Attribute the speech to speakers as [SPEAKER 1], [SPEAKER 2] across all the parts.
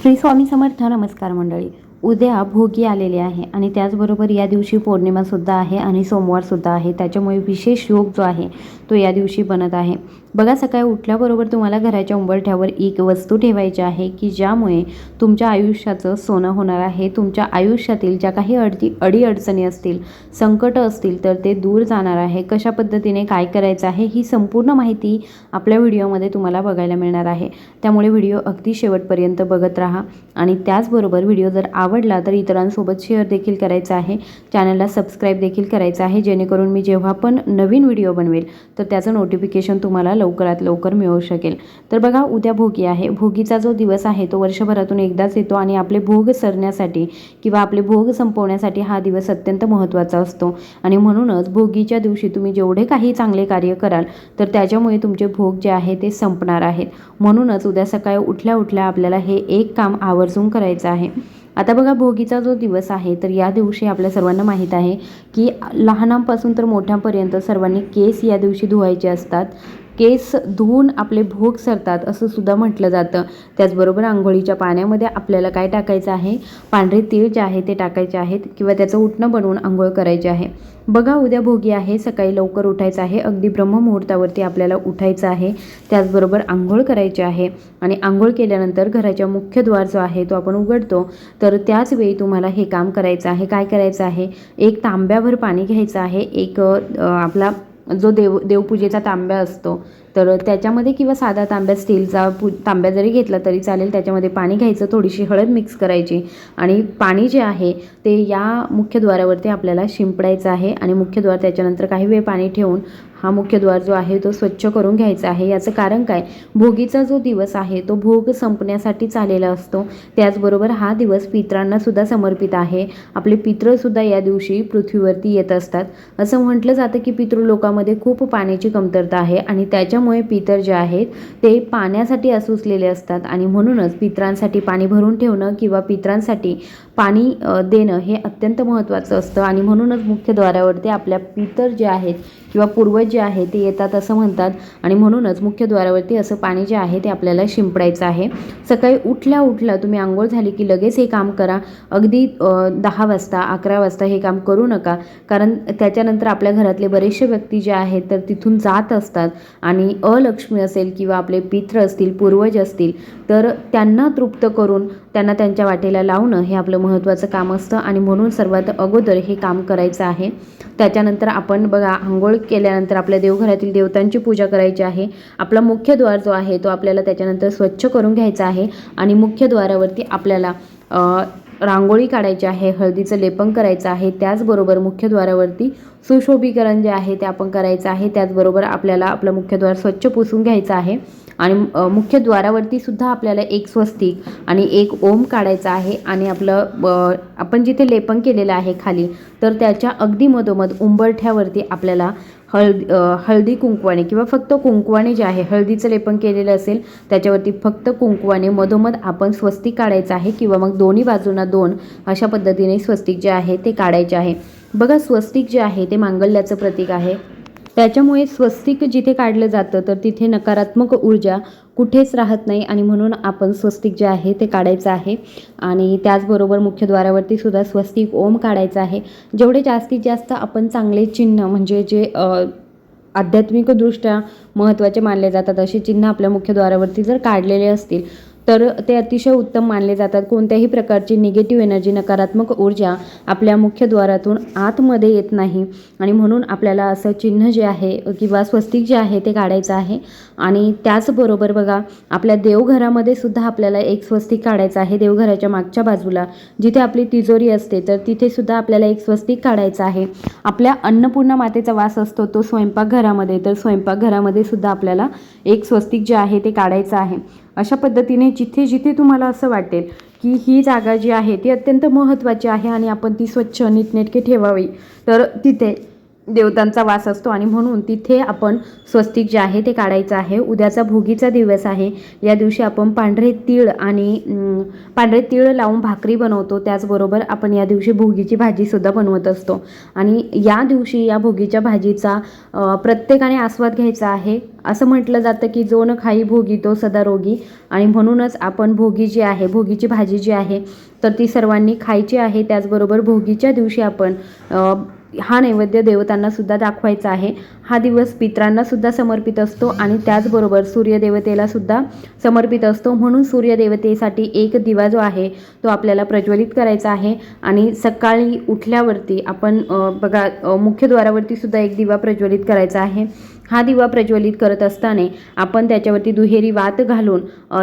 [SPEAKER 1] श्री स्वामी समर्थ नमस्कार मंडळी. उद्या भोगी आलेले आहे आणि त्याचबरोबर या दिवशी पौर्णिमासुद्धा आहे आणि सोमवारसुद्धा आहे. त्याच्यामुळे विशेष योग जो आहे तो या दिवशी बनत आहे. बघा सकाळी उठल्याबरोबर तुम्हाला घराच्या उंबरठ्यावर एक वस्तू ठेवायची आहे की ज्यामुळे तुमच्या आयुष्याचं सोनं होणार आहे. तुमच्या आयुष्यातील ज्या काही अडती अडीअडचणी असतील संकट असतील तर ते दूर जाणार आहे. कशा पद्धतीने काय करायचं आहे ही संपूर्ण माहिती आपल्या व्हिडिओमध्ये तुम्हाला बघायला मिळणार आहे. त्यामुळे व्हिडिओ अगदी शेवटपर्यंत बघत राहा. आणि त्याचबरोबर व्हिडिओ जर आवडला तर इतरांसोबत शेअर देखील करायचा आहे. चॅनलला सबस्क्राईब देखील करायचं आहे जेणेकरून मी जेव्हा पण नवीन व्हिडिओ बनवेल तर त्याचं नोटिफिकेशन तुम्हाला लवकरात लवकर मिळू शकेल. तर बघा उद्या भोगी आहे. भोगीचा जो दिवस आहे तो वर्षभरातून एकदाच येतो आणि आपले भोग सरण्यासाठी किंवा आपले भोग संपवण्यासाठी हा दिवस अत्यंत महत्त्वाचा असतो. आणि म्हणूनच भोगीच्या दिवशी तुम्ही जेवढे काही चांगले कार्य कराल तर त्याच्यामुळे तुमचे भोग जे आहे ते संपणार आहेत. म्हणूनच उद्या सकाळी उठल्या उठल्या आपल्याला हे एक काम आवर्जून करायचं आहे. आता बघा भोगीचा जो दिवस आहे तर या दिवशी आपल्या सर्वांना माहीत आहे की लहानांपासून तर मोठ्यांपर्यंत सर्वांनी केस या दिवशी धुवायचे असतात. केस धुवून आपले भोग सरतात असं सुद्धा म्हटलं जातं. त्याचबरोबर आंघोळीच्या पाण्यामध्ये आपल्याला काय टाकायचं आहे? पांढरे तीळ जे आहे ते टाकायचे आहेत किंवा त्याचं उठणं बनवून आंघोळ करायचे आहे. बघा उद्या भोगी आहे सकाळी लवकर उठायचं आहे. अगदी ब्रह्ममुहूर्तावरती आपल्याला उठायचं आहे. त्याचबरोबर आंघोळ करायची आहे. आणि आंघोळ केल्यानंतर घराच्या मुख्य द्वार जो आहे तो आपण उघडतो. तर त्याच वेळी तुम्हाला हे काम करायचं आहे. काय करायचं आहे? एक तांब्याभर पाणी घ्यायचं आहे. एक आपला जो देव देवपूजेचा तांब्या असतो तर त्याच्यामध्ये किंवा साधा तांब्या स्टीलचा पू तांब्या जरी घेतला तरी चालेल त्याच्यामध्ये पाणी घ्यायचं थोडीशी हळद मिक्स करायची आणि पाणी जे आहे ते या मुख्यद्वारावरती आपल्याला शिंपडायचं आहे आणि मुख्यद्वार त्याच्यानंतर काही वेळ पाणी ठेवून हा मुख्यद्वार जो आहे तो स्वच्छ करून घ्यायचा आहे. याचं कारण काय? भोगीचा जो दिवस आहे तो भोग संपण्यासाठी आलेला असतो. त्याचबरोबर हा दिवस पित्रांना सुद्धा समर्पित आहे. आपले पित्रसुद्धा या दिवशी पृथ्वीवरती येत असतात. असं म्हटलं जातं की पितृलोकामध्ये खूप पाण्याची कमतरता आहे आणि त्याच्यामुळे पितर जे आहेत ते पाण्यासाठी असुसलेले असतात आणि म्हणूनच पित्रांसाठी पाणी भरून ठेवणं किंवा पित्रांसाठी पाणी देणं हे अत्यंत महत्त्वाचं असतं आणि म्हणूनच मुख्यद्वारावरती आपल्या पितर जे आहेत किंवा पूर्वज जे आहे ते येतात असं म्हणतात. आणि म्हणूनच मुख्यद्वारावरती असं पाणी जे आहे ते आपल्याला शिंपडायचं आहे. सकाळी उठल्या उठल्या तुम्ही आंघोळ झाली की लगेच हे काम करा. अगदी दहा वाजता अकरा वाजता हे काम करू नका. कारण त्याच्यानंतर आपल्या घरातले बरेचसे व्यक्ती जे आहेत तर तिथून जात असतात. आणि अलक्ष्मी असेल किंवा आपले पित्र असतील पूर्वज असतील तर त्यांना तृप्त करून त्यांना त्यांच्या वाटेला लावणं हे आपलं महत्त्वाचं काम असतं. आणि म्हणून सर्वात अगोदर हे काम करायचं आहे. त्याच्यानंतर आपण बघा आंघोळ केल्यानंतर आपल्या देवघरातील देवतांची पूजा करायची आहे. आपला मुख्य द्वार जो आहे तो आपल्याला त्याच्यानंतर स्वच्छ करून घ्यायचा आहे आणि मुख्य द्वारावरती आपल्याला रांगोळी काढायची आहे हळदीचं लेपन करायचं आहे त्याचबरोबर मुख्यद्वारावरती सुशोभीकरण जे आहे ते आपण करायचं आहे त्याचबरोबर आपल्याला आपलं मुख्यद्वार स्वच्छ पुसून घ्यायचं आहे. आणि मुख्यद्वारावरती सुद्धा आपल्याला एक स्वस्तिक आणि एक ओम काढायचा आहे आणि आपलं आपण जिथे लेपन केलेलं आहे खाली तर त्याच्या अगदी मधोमध उंबरठ्यावरती आपल्याला हळदी हळदी कुंकवाने किंवा फक्त कुंकवाने जे आहे हळदीचं लेपन केलेलं असेल त्याच्यावरती फक्त कुंकवाने मधोमध आपण स्वस्तिक काढायचं आहे किंवा मग दोन्ही बाजूंना दोन अशा पद्धतीने स्वस्तिक जे आहे ते काढायचे आहे. बघा स्वस्तिक जे आहे ते मांगल्याचं प्रतीक आहे. त्याच्यामुळे स्वस्तिक जिथे काढलं जातं तर तिथे नकारात्मक ऊर्जा कुठेच राहत नाही आणि म्हणून आपण स्वस्तिक जे आहे ते काढायचं आहे. आणि त्याचबरोबर मुख्यद्वारावरती सुद्धा स्वस्तिक ओम काढायचं आहे. जेवढे जास्तीत जास्त आपण चांगले चिन्ह म्हणजे जे आध्यात्मिकदृष्ट्या महत्त्वाचे मानले जातात असे चिन्ह आपल्या मुख्यद्वारावरती जर काढलेले असतील तर ते अतिशय उत्तम मानले जातात. कोणत्याही प्रकारची निगेटिव्ह एनर्जी नकारात्मक ऊर्जा आपल्या मुख्यद्वारातून आतमध्ये येत नाही. आणि म्हणून आपल्याला असं चिन्ह जे आहे किंवा स्वस्तिक जे आहे ते काढायचं आहे. आणि त्याचबरोबर बघा आपल्या देवघरामध्ये सुद्धा आपल्याला एक स्वस्तिक काढायचं आहे देवघराच्या मागच्या बाजूला. जिथे आपली तिजोरी असते तर तिथे सुद्धा आपल्याला एक स्वस्तिक काढायचं आहे. आपल्या अन्नपूर्णा मातेचा वास असतो तो स्वयंपाकघरामध्ये तर स्वयंपाकघरामध्ये सुद्धा आपल्याला एक स्वस्तिक जे आहे ते काढायचं आहे. अशा पद्धतीने जिथे जिथे तुम्हाला असं वाटेल की ही जागा जी आहे ती अत्यंत महत्त्वाची आहे आणि आपण ती स्वच्छ नीटनेटके ठेवावी तर तिथे देवतांचा वास असतो आणि म्हणून तिथे आपण स्वस्तिक जे आहे ते काढायचं आहे. उद्याचा भोगीचा दिवस आहे. या दिवशी आपण पांढरे तीळ आणि पांढरे तीळ लावून भाकरी बनवतो. त्याचबरोबर आपण या दिवशी भोगीची भाजीसुद्धा बनवत असतो. आणि या दिवशी या भोगीच्या भाजीचा प्रत्येकाने आस्वाद घ्यायचा आहे. असं म्हटलं जातं की जो न खाई भोगी तो सदा रोगी. आणि म्हणूनच आपण भोगी जी आहे भोगीची भाजी जी आहे तर ती सर्वांनी खायची आहे. त्याचबरोबर भोगीच्या दिवशी आपण हा नैवेद्य देवतांना सुद्धा दाखवायचा आहे. हा दिवस पित्रांना सुद्धा समर्पित असतो आणि त्याचबरोबर सूर्यदेवतेला सुद्धा समर्पित असतो. म्हणून सूर्यदेवतेसाठी एक दिवा जो आहे तो आपल्याला प्रज्वलित करायचा आहे आणि सकाळी उठल्यावरती आपण बघा मुख्यद्वारावरती सुद्धा एक दिवा प्रज्वलित करायचा आहे. हा दिवा प्रज्वलित करत असताना आपण त्याच्यावरती दुहेरी वात घालून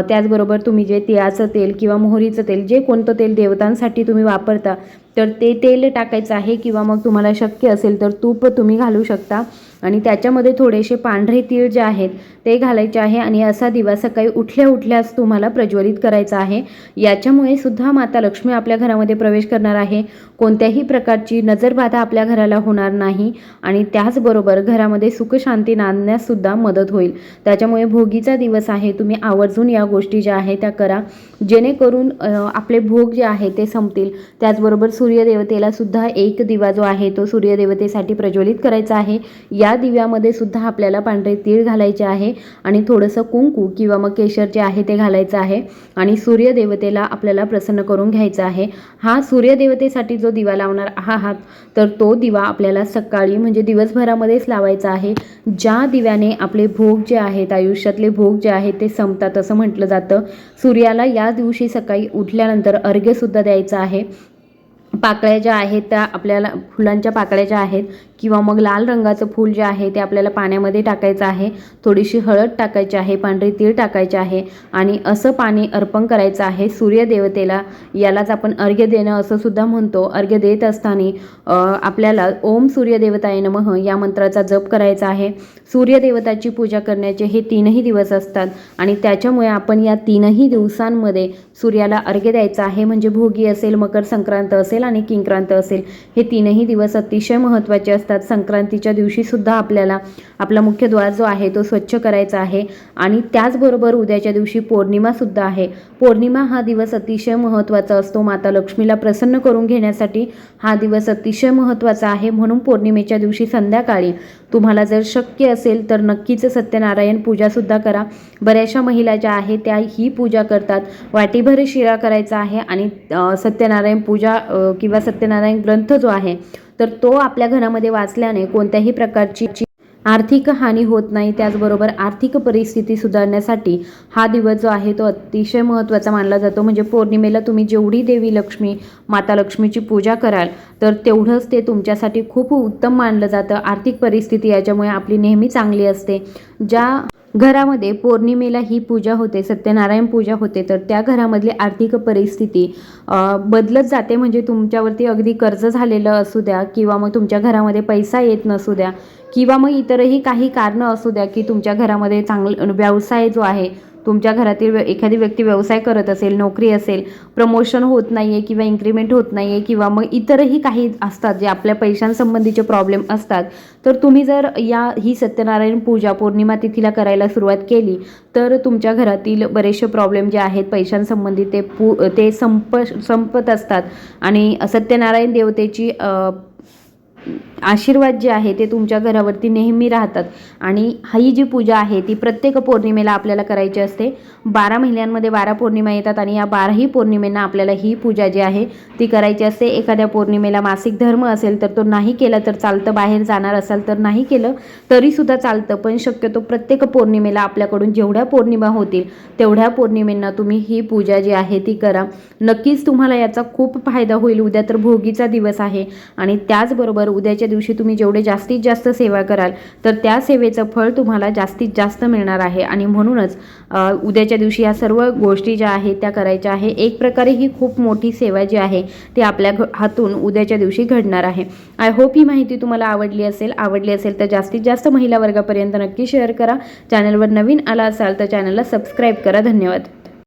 [SPEAKER 1] त्याचबरोबर तुम्ही जे तिळाचं तेल किंवा मोहरीचं तेल जे कोणतं तेल देवतांसाठी तुम्ही वापरता तर ते तेल टाकायचं आहे किंवा मग तुम्हाला शक्य असेल तर तूप तुम्ही घालू शकता. आणि त्याच्यामध्ये थोडेसे पांढरे तीळ जे आहेत ते घालायचे आहे आणि असा दिवा सकाळी उठल्या उठल्याच तुम्हाला प्रज्वलित करायचा आहे. याच्यामुळे सुद्धा माता लक्ष्मी आपल्या घरामध्ये प्रवेश करणार आहे. कोणत्याही प्रकारची नजरबाधा आपल्या घराला होणार नाही आणि त्याचबरोबर घरामध्ये सुखशांती नांदण्याससुद्धा मदत होईल. त्याच्यामुळे भोगीचा दिवस आहे. तुम्ही आवर्जून या गोष्टी ज्या आहेत त्या करा. जेणेकरून आपले भोग जे आहे ते संपतील. त्याचबरोबर सु सूर्यदेवतेला सुद्धा एक दिवा जो आहे तो सूर्यदेवतेसाठी प्रज्वलित करायचा आहे. या दिव्यामध्ये सुद्धा आपल्याला पांढरे तीळ घालायचे आहे आणि थोडंसं कुंकू किंवा मग केशर जे आहे ते घालायचं आहे आणि सूर्यदेवतेला आपल्याला प्रसन्न करून घ्यायचा आहे. हा सूर्यदेवतेसाठी जो दिवा लावणार आहात तर तो दिवा आपल्याला सकाळी म्हणजे दिवसभरामध्येच लावायचा आहे. ज्या दिव्याने आपले भोग जे आहेत आयुष्यातले भोग जे आहेत ते संपतात असं म्हटलं जातं. सूर्याला या दिवशी सकाळी उठल्यानंतर अर्घ्यसुद्धा द्यायचं आहे. पाकळ्या ज्या आहेत त्या आपल्याला फुलांच्या पाकळ्या ज्या आहेत किंवा मग लाल रंगाचं फूल जे आहे ते आपल्याला पाण्यामध्ये टाकायचं आहे. थोडीशी हळद टाकायची आहे पांढरी तीळ टाकायचे आहे आणि असं पाणी अर्पण करायचं आहे सूर्यदेवतेला. यालाच आपण अर्घ्य देणं असं सुद्धा म्हणतो. अर्घ्य देत असताना आपल्याला ओम सूर्यदेवताय नमः या मंत्राचा जप करायचा आहे. सूर्यदेवताची पूजा करण्याचे हे तीनही दिवस असतात आणि त्याच्यामुळे आपण या तीनही दिवसांमध्ये सूर्याला अर्घ्य द्यायचं आहे. म्हणजे भोगी असेल मकर संक्रांत असेल आणि किंक्रांत असेल हे तीनही दिवस अतिशय महत्त्वाचे असतात. असतात संक्रांतीच्या दिवशीसुद्धा आपल्याला आपला मुख्य द्वार जो आहे तो स्वच्छ करायचा आहे. आणि त्याचबरोबर उद्याच्या दिवशी पौर्णिमासुद्धा आहे. पौर्णिमा हा दिवस अतिशय महत्त्वाचा असतो. माता लक्ष्मीला प्रसन्न करून घेण्यासाठी हा दिवस अतिशय महत्त्वाचा आहे. म्हणून पौर्णिमेच्या दिवशी संध्याकाळी तुम्हाला जर शक्य असेल तर नक्कीच सत्यनारायण पूजासुद्धा करा. बऱ्याचशा महिला ज्या आहेत त्या ही पूजा करतात. वाटीभर शिरा करायचा आहे आणि सत्यनारायण पूजा किंवा सत्यनारायण ग्रंथ जो आहे तर तो आपल्या घरामध्ये वाचल्याने कोणत्याही प्रकारची आर्थिक हानी होत नाही. त्याचबरोबर आर्थिक परिस्थिती सुधारण्यासाठी हा दिवस जो आहे तो अतिशय महत्त्वाचा मानला जातो. म्हणजे पौर्णिमेला तुम्ही जेवढी देवी लक्ष्मी माता लक्ष्मीची पूजा कराल तर तेवढंच ते तुमच्यासाठी खूप उत्तम मानलं जातं. आर्थिक परिस्थिती याच्यामुळे आपली नेहमी चांगली असते. ज्या घरामध्ये पौर्णिमेला ही पूजा होते सत्यनारायण पूजा होते. तर त्या घरामधली आर्थिक परिस्थिती बदलत जाते. म्हणजे तुमच्यावरती अगदी कर्ज झालेलं असू द्या किंवा मग तुमच्या घरामध्ये पैसा येत नसू द्या किंवा मग इतरही काही कारणं असू द्या की तुमच्या घरामध्ये चांगलं व्यवसाय जो आहे तुमच्या घरातील एखादी व्यक्ती व्यवसाय करत असेल नोकरी असेल प्रमोशन होत नाही आहे किंवा इन्क्रीमेंट होत नाही आहे किंवा मग इतरही काही असतात जे आपल्या पैशांसंबंधीचे प्रॉब्लेम असतात तर तुम्ही जर या ही सत्यनारायण पूजा पौर्णिमा तिथीला करायला सुरुवात केली तर तुमच्या घरातील बरेचसे प्रॉब्लेम जे आहेत पैशांसंबंधी ते पू ते संप संपत असतात. आणि सत्यनारायण देवतेची आशीर्वाद जे आहे ते तुमच्या घरावरती नेहमी राहतात. आणि ही जी पूजा आहे ती प्रत्येक पौर्णिमेला आपल्याला करायची असते. बारा महिन्यांमध्ये बारा पौर्णिमा येतात आणि या बाराही पौर्णिमेंना आपल्याला ही पूजा जी आहे ती करायची असते. एखाद्या पौर्णिमेला मासिक धर्म असेल तर तो नाही केला तर चालतं. बाहेर जाणार असाल तर नाही केलं तरीसुद्धा चालतं. पण शक्यतो प्रत्येक पौर्णिमेला आपल्याकडून जेवढ्या पौर्णिमा होतील तेवढ्या पौर्णिमेंना तुम्ही ही पूजा जी आहे ती करा. नक्कीच तुम्हाला याचा खूप फायदा होईल. उद्या तर भोगीचा दिवस आहे आणि त्याचबरोबर उद्याच्या दिवशी तुम्ही जेवढे जास्तीत जास्त सेवा कराल तर त्या सेवेचं फळ तुम्हाला जास्तीत जास्त मिळणार आहे. आणि म्हणूनच उद्याच्या दिवशी या सर्व गोष्टी ज्या आहेत त्या करायच्या आहे. एक प्रकारे ही खूप मोठी सेवा जी आहे ती आपल्या घ हातून उद्याच्या दिवशी घडणार आहे. आय होप ही माहिती तुम्हाला आवडली असेल. आवडली असेल तर जास्तीत जास्त महिला वर्गापर्यंत नक्की शेअर करा. चॅनलवर नवीन आला असाल तर चॅनलला सबस्क्राईब करा. धन्यवाद.